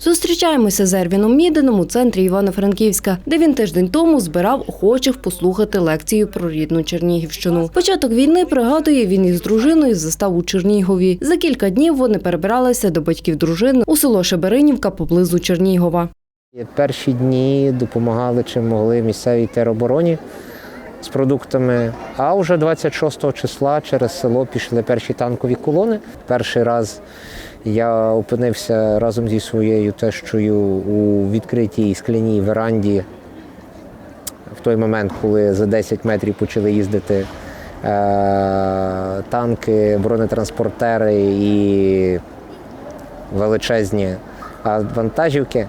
Зустрічаємося з Ервіном Міденом у центрі Івано-Франківська, де він тиждень тому збирав охочих послухати лекцію про рідну Чернігівщину. Початок війни пригадує він із дружиною застав у Чернігові. За кілька днів вони перебиралися до батьків дружини у село Шеберинівка поблизу Чернігова. Перші дні допомагали чим могли місцевій теробороні з продуктами. А вже 26 числа через село пішли перші танкові колони. Перший раз я опинився разом зі своєю тещою у відкритій скляній веранді в той момент, коли за 10 метрів почали їздити е, танки, бронетранспортери і величезні вантажівки.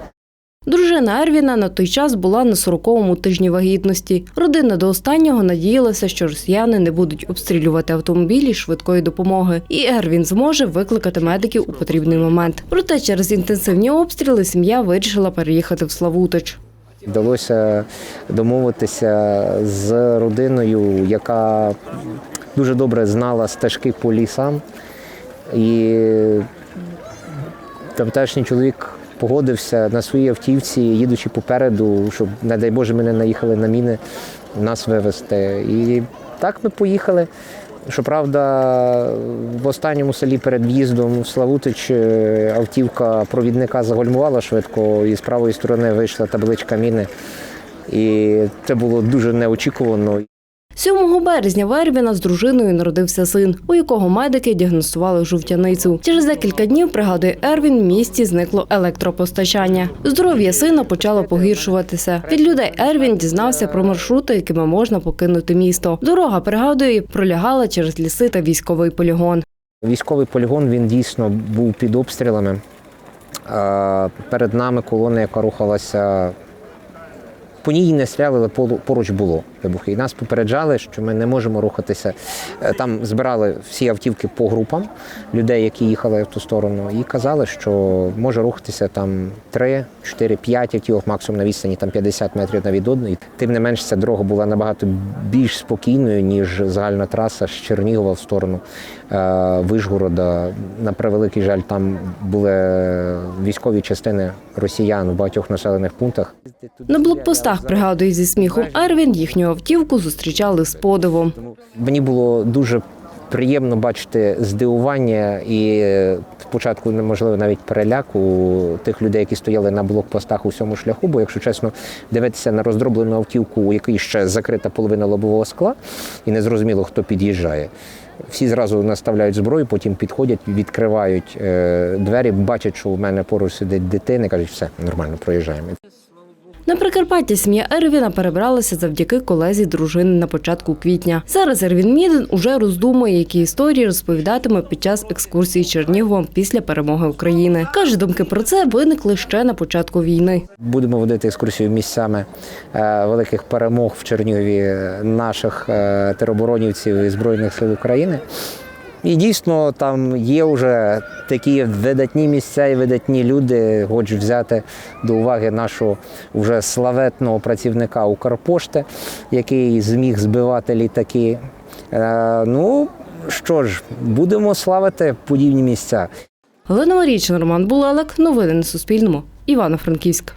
Дружина Ервіна на той час була на 40-му тижні вагітності. Родина до останнього надіялася, що росіяни не будуть обстрілювати автомобілі швидкої допомоги, і Ервін зможе викликати медиків у потрібний момент. Проте через інтенсивні обстріли сім'я вирішила переїхати в Славутич. Вдалося домовитися з родиною, яка дуже добре знала стежки по лісам. І тамтешній чоловік погодився на своїй автівці, їдучи попереду, щоб, не дай Боже, ми не наїхали на міни, нас вивезти. І так ми поїхали. Щоправда, в останньому селі перед в'їздом в Славутич е, автівка провідника загальмувала швидко, і з правої сторони вийшла табличка міни. І це було дуже неочікувано. 7 березня в Ервіна з дружиною народився син, у якого медики діагностували жовтяницю. Через декілька днів, пригадує Ервін, в місті зникло електропостачання. Здоров'я сина почало погіршуватися. Від людей Ервін дізнався про маршрути, якими можна покинути місто. Дорога, пригадує, пролягала через ліси та військовий полігон. Військовий полігон він дійсно був під обстрілами. Перед нами колона, яка рухалася. По ній не стріляли, поруч було вибухи. І нас попереджали, що ми не можемо рухатися. Е, Там збирали всі автівки по групам людей, які їхали в ту сторону, і казали, що може рухатися там 3, 4, 5 автівок, максимум на відстані там 50 метрів одна від одної. Тим не менш, ця дорога була набагато більш спокійною, ніж загальна траса з Чернігова в сторону е, Вишгорода. На превеликий жаль, там були військові частини росіян в багатьох населених пунктах. На блокпостах, пригадує зі сміхом Ервін, їхню автівку зустрічали з подивом. Мені було дуже приємно бачити здивування і е, спочатку, можливо, навіть переляку тих людей, які стояли на блокпостах у всьому шляху. Бо, якщо чесно, дивитися на роздроблену автівку, у якій ще закрита половина лобового скла, і не зрозуміло, хто під'їжджає. Всі зразу наставляють зброю, потім підходять, відкривають е, двері, бачать, що у мене поруч сидить дитина, кажуть, все нормально, проїжджаємо. На Прикарпаття сім'я Ервіна перебралася завдяки колезі дружини на початку квітня. Зараз Ервін Міден уже роздумує, які історії розповідатиме під час екскурсії Черніговом після перемоги України. Каже, думки про це виникли ще на початку війни. Будемо водити екскурсію місцями е, великих перемог в Чернігові е, наших е, тероборонівців і Збройних сил України. І дійсно там є вже такі видатні місця і видатні люди. Хочу взяти до уваги нашого вже славетного працівника Укрпошти, який зміг збивати літаки. Е, Ну що ж, будемо славити подібні місця. Галина Марічна, Роман Булелек. Новини на Суспільному. Івано-Франківськ.